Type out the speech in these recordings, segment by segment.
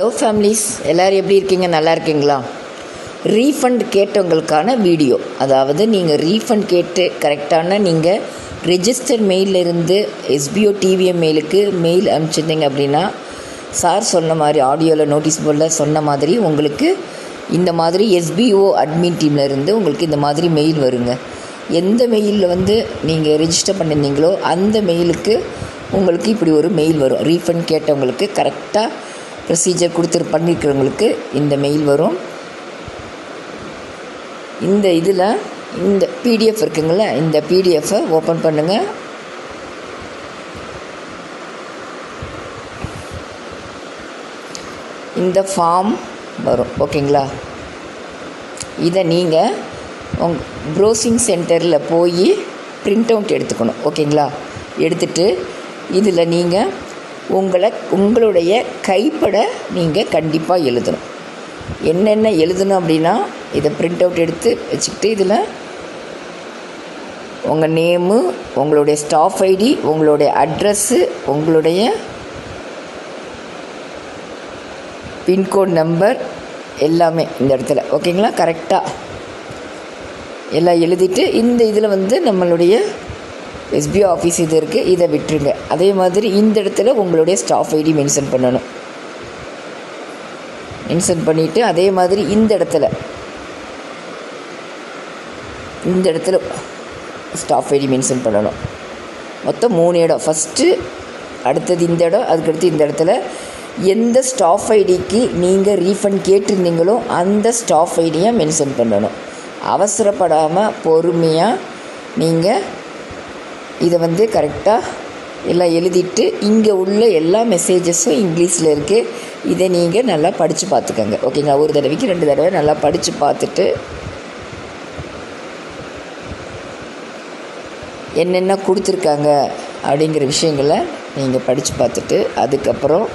Hello families எல்லோரும் எப்படி இருக்கீங்க? நல்லா இருக்கீங்களா? ரீஃபண்ட் கேட்டவங்களுக்கான வீடியோ அதாவது நீங்கள் ரீஃபண்ட் கேட்டு கரெக்டான நீங்கள் ரிஜிஸ்டர் மெயிலிருந்து எஸ்பிஓ டிவிஎம் மெயிலுக்கு மெயில் அனுப்பிச்சிருந்தீங்க அப்படின்னா சார் சொன்ன மாதிரி ஆடியோவில் நோட்டீஸ் போர்டில் சொன்ன மாதிரி உங்களுக்கு இந்த மாதிரி எஸ்பிஓ அட்மின் டீமில் இருந்து உங்களுக்கு இந்த மாதிரி மெயில் வருங்க. எந்த மெயிலில் வந்து நீங்கள் ரிஜிஸ்டர் பண்ணியிருந்தீங்களோ அந்த மெயிலுக்கு உங்களுக்கு இப்படி ஒரு மெயில் வரும். ரீஃபண்ட் கேட்டவங்களுக்கு கரெக்டாக ப்ரொசீஜர் கொடுத்துரு பண்ணியிருக்கிறவங்களுக்கு இந்த மெயில் வரும். இந்த இதில் இந்த பிடிஎஃப் இருக்குங்கள இந்த பிடிஎஃப்பை ஓப்பன் பண்ணுங்கள் இந்த ஃபார்ம் வரும் ஓகேங்களா? இதை நீங்கள் உங் ப்ரௌசிங் சென்டரில் போய் பிரிண்ட் அவுட் எடுத்துக்கணும் ஓகேங்களா? எடுத்துட்டு இதில் நீங்கள் உங்களை உங்களுடைய கைப்பட நீங்கள் கண்டிப்பாக எழுதணும். என்னென்ன எழுதணும் அப்படின்னா இதை பிரிண்ட் அவுட் எடுத்து வச்சுக்கிட்டு இதில் உங்கள் நேமு உங்களுடைய ஸ்டாஃப் ஐடி உங்களுடைய அட்ரஸ்ஸு உங்களுடைய பின்கோட் நம்பர் எல்லாமே இந்த இடத்துல. ஓகேங்களா கரெக்டாக எல்லாம் எழுதிட்டு இந்த இதில் வந்து நம்மளுடைய எஸ்பிஓ ஆஃபீஸ் இது இருக்குது இதை விட்டுருங்க. அதே மாதிரி இந்த இடத்துல உங்களுடைய ஸ்டாஃப் ஐடி மென்ஷன் பண்ணணும். மென்ஷன் பண்ணிவிட்டு அதே மாதிரி இந்த இடத்துல. இந்த இடத்துல ஸ்டாஃப் ஐடி மென்ஷன் பண்ணணும். மொத்தம் மூணு இடம். ஃபஸ்ட்டு அடுத்தது இந்த இடம் அதுக்கடுத்து இந்த இடத்துல. எந்த ஸ்டாஃப் ஐடிக்கு நீங்கள் ரீஃபண்ட் கேட்டிருந்தீங்களோ அந்த ஸ்டாஃப் ஐடியை மென்ஷன் பண்ணணும். அவசரப்படாமல் பொறுமையாக நீங்கள் இதை வந்து கரெக்டாக எல்லாம் எழுதிட்டு இங்கே உள்ள எல்லா மெசேஜஸும் இங்கிலீஷில் இருக்குது இதை நீங்கள் நல்லா படித்து பார்த்துக்கோங்க. ஓகேங்களா ஒரு தடவைக்கு ரெண்டு தடவை நல்லா படித்து பார்த்துட்டு என்னென்ன கொடுத்துருக்காங்க அப்படிங்கிற விஷயங்களை நீங்கள் படித்து பார்த்துட்டு அதுக்கப்புறம்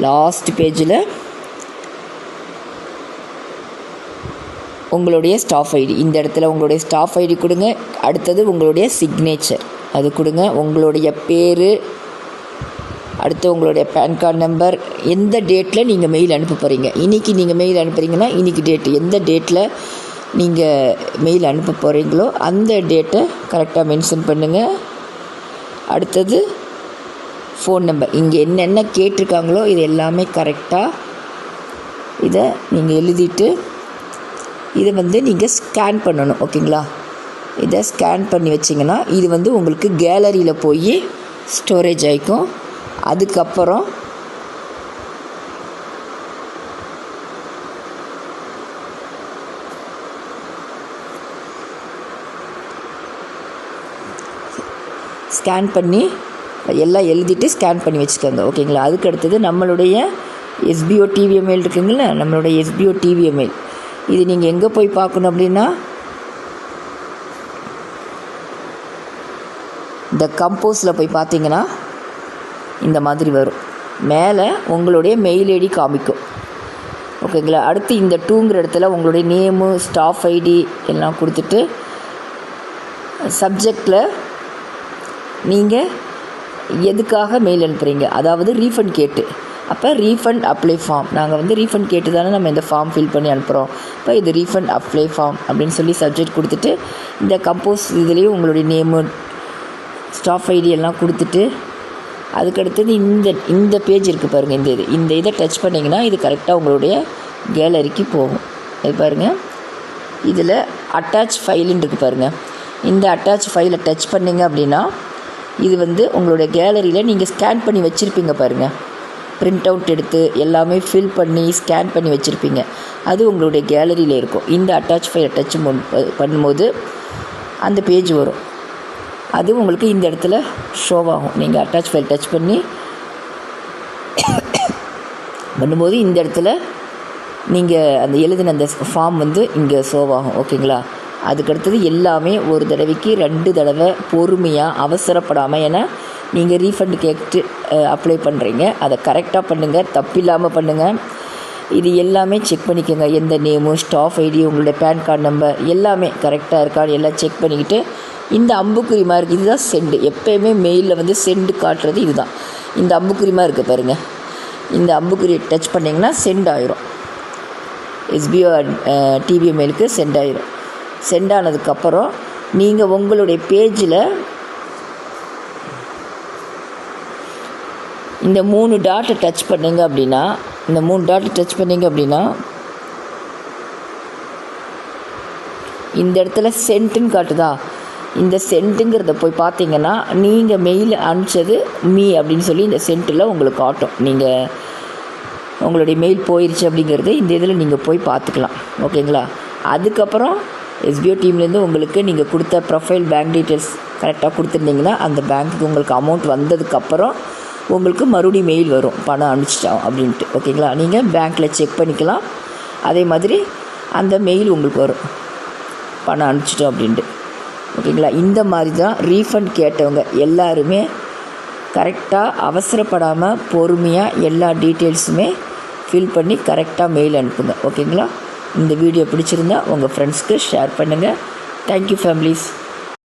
லாஸ்ட் பேஜில் உங்களுடைய ஸ்டாஃப் ஐடி இந்த இடத்துல உங்களுடைய ஸ்டாஃப் ஐடி கொடுங்க. அடுத்தது உங்களுடைய சிக்னேச்சர் அது கொடுங்க. உங்களுடைய பேர் அடுத்து உங்களுடைய பேன் கார்டு நம்பர் எந்த டேட்டில் நீங்கள் மெயில் அனுப்ப போகிறீங்க இன்றைக்கி நீங்கள் மெயில் அனுப்புகிறீங்கன்னா இன்றைக்கி டேட்டு எந்த டேட்டில் நீங்கள் மெயில் அனுப்ப போகிறீங்களோ அந்த டேட்டை கரெக்டாக மென்ஷன் பண்ணுங்கள் அடுத்தது ஃபோன் நம்பர் இங்கே என்னென்ன கேட்டிருக்காங்களோ இது எல்லாமே கரெக்டாக இதை நீங்கள் எழுதிட்டு இதை வந்து நீங்கள் ஸ்கேன் பண்ணணும் ஓகேங்களா? இதை ஸ்கேன் பண்ணி வச்சிங்கன்னா இது வந்து உங்களுக்கு கேலரியில் போய் ஸ்டோரேஜ் ஆகிக்கும் அதுக்கப்புறம் ஸ்கேன் பண்ணி எல்லாம் எழுதிட்டு ஸ்கேன் பண்ணி வச்சுக்கோங்க ஓகேங்களா? அதுக்கு அடுத்தது நம்மளுடைய எஸ்பிஓ டிவிஎம்எல் இருக்குங்களா நம்மளுடைய எஸ்பிஓ டிவிஎம்எல் இது நீங்கள் எங்கே போய் பார்க்கணும் அப்படின்னா இந்த கம்போஸில் போய் பார்த்தீங்கன்னா இந்த மாதிரி வரும். மேலே உங்களுடைய மெயில் ஐடி காமிக்கும். ஓகேங்களா அடுத்து இந்த டூங்கிற இடத்துல உங்களுடைய நேமு ஸ்டாஃப் ஐடி எல்லாம் கொடுத்துட்டு சப்ஜெக்டில் நீங்கள் எதுக்காக மெயில் அனுப்புகிறீங்க அதாவது ரீஃபண்ட் கேட்டு. அப்போ ரீஃபண்ட் அப்ளை ஃபார்ம் நாங்கள் வந்து ரீஃபண்ட் கேட்டு தானே நம்ம இந்த ஃபார்ம் ஃபில் பண்ணி அனுப்புகிறோம் இப்போ இது ரீஃபண்ட் அப்ளை ஃபார்ம் அப்படின்னு சொல்லி சப்ஜெக்ட் கொடுத்துட்டு இந்த கம்போஸ் இதுலேயும் உங்களுடைய நேமு ஸ்டாஃப் ஐடி எல்லாம் கொடுத்துட்டு அதுக்கடுத்தது இந்த இந்த பேஜ் இருக்குது பாருங்கள் இந்த இது. இந்த இதை டச் பண்ணிங்கன்னா இது கரெக்டாக உங்களுடைய கேலரிக்கு போகும். இது பாருங்கள் இதில் அட்டாச் ஃபைலுன்னு இருக்குது பாருங்கள் இந்த அட்டாச் ஃபைலை டச் பண்ணிங்க அப்படின்னா இது வந்து உங்களுடைய கேலரியில் நீங்கள் ஸ்கேன் பண்ணி வச்சுருப்பீங்க பாருங்கள் பிரிண்ட் அவுட் எடுத்து எல்லாமே ஃபில் பண்ணி ஸ்கேன் பண்ணி வச்சுருப்பீங்க. அது உங்களுடைய கேலரியில் இருக்கும். இந்த அட்டாச் ஃபைலை டச் பண்ணும்போது அந்த பேஜ் வரும். அது உங்களுக்கு இந்த இடத்துல ஷோவாகும் நீங்கள் அட்டாச் ஃபைல் டச் பண்ணி பண்ணும்போது இந்த இடத்துல நீங்கள் அந்த எழுதின அந்த ஃபார்ம் வந்து இங்கே ஷோவாகும் ஓகேங்களா அதுக்கடுத்தது எல்லாமே ஒரு தடவைக்கு ரெண்டு தடவை பொறுமையாக அவசரப்படாமல் ஏன்னா நீங்கள் ரீஃபண்ட் கேட்டு அப்ளை பண்ணுறீங்க அதை கரெக்டாக பண்ணுங்கள் தப்பில்லாமல் பண்ணுங்கள் இது எல்லாமே செக் பண்ணிக்கோங்க. எந்த நேமு ஸ்டாஃப் ஐடி உங்களுடைய பேன் கார்டு நம்பர் எல்லாமே கரெக்டாக இருக்கான்னு எல்லாம் செக் பண்ணிக்கிட்டு இந்த அம்புக்குறி மார்க் இருக்குது இதுதான் செண்டு எப்போயுமே மெயிலில் வந்து செண்டு காட்டுறது இதுதான். இந்த அம்புக்குறி மாதிரி இருக்குது பாருங்கள் இந்த அம்புக்குறியை டச் பண்ணிங்கன்னா சென்ட் ஆயிரும். எஸ்பிஓ டிவி மெயிலுக்கு சென்ட் ஆயிரும். சென்ட் ஆனதுக்கப்புறம் நீங்கள் உங்களுடைய பேஜில் இந்த மூணு டாட்டை டச் பண்ணுங்க அப்படின்னா இந்த மூணு டாட்டை டச் பண்ணிங்க அப்படின்னா இந்த இடத்துல சென்ட்டுன்னு காட்டுதா? இந்த சென்ட்டுங்கிறத போய் பார்த்தீங்கன்னா நீங்கள் மெயில் அனுப்பிச்சது மீ அப்படின்னு சொல்லி இந்த சென்ட்டில் உங்களுக்கு காட்டும் நீங்கள் உங்களுடைய மெயில் போயிடுச்சு அப்படிங்கிறது இந்த இதில் நீங்கள் போய் பார்த்துக்கலாம். ஓகேங்களா? அதுக்கப்புறம் எஸ்பிஓ டீம்லேருந்து உங்களுக்கு நீங்கள் கொடுத்த ப்ரொஃபைல் பேங்க் டீட்டெயில்ஸ் கரெக்டாக கொடுத்துருந்தீங்கன்னா அந்த பேங்க்குக்கு உங்களுக்கு அமௌண்ட் வந்ததுக்கப்புறம் உங்களுக்கு மறுபடியும் மெயில் வரும். பணம் அனுப்பிச்சிட்டோம் அப்படின்ட்டு. ஓகேங்களா நீங்கள் பேங்க்கில் செக் பண்ணிக்கலாம். அதே மாதிரி அந்த மெயில் உங்களுக்கு வரும். பணம் அனுப்பிச்சிட்டோம் அப்படின்ட்டு. ஓகேங்களா இந்த மாதிரி தான் ரீஃபண்ட் கேட்டவங்க எல்லாருமே கரெக்டாக அவசரப்படாமல் பொறுமையாக எல்லா டீட்டெயில்ஸுமே ஃபில் பண்ணி கரெக்டாக மெயில் அனுப்புங்க. ஓகேங்களா இந்த வீடியோ பிடிச்சிருந்தா உங்கள் ஃப்ரெண்ட்ஸ்க்கு ஷேர் பண்ணுங்கள் தேங்க்யூ ஃபேமிலிஸ்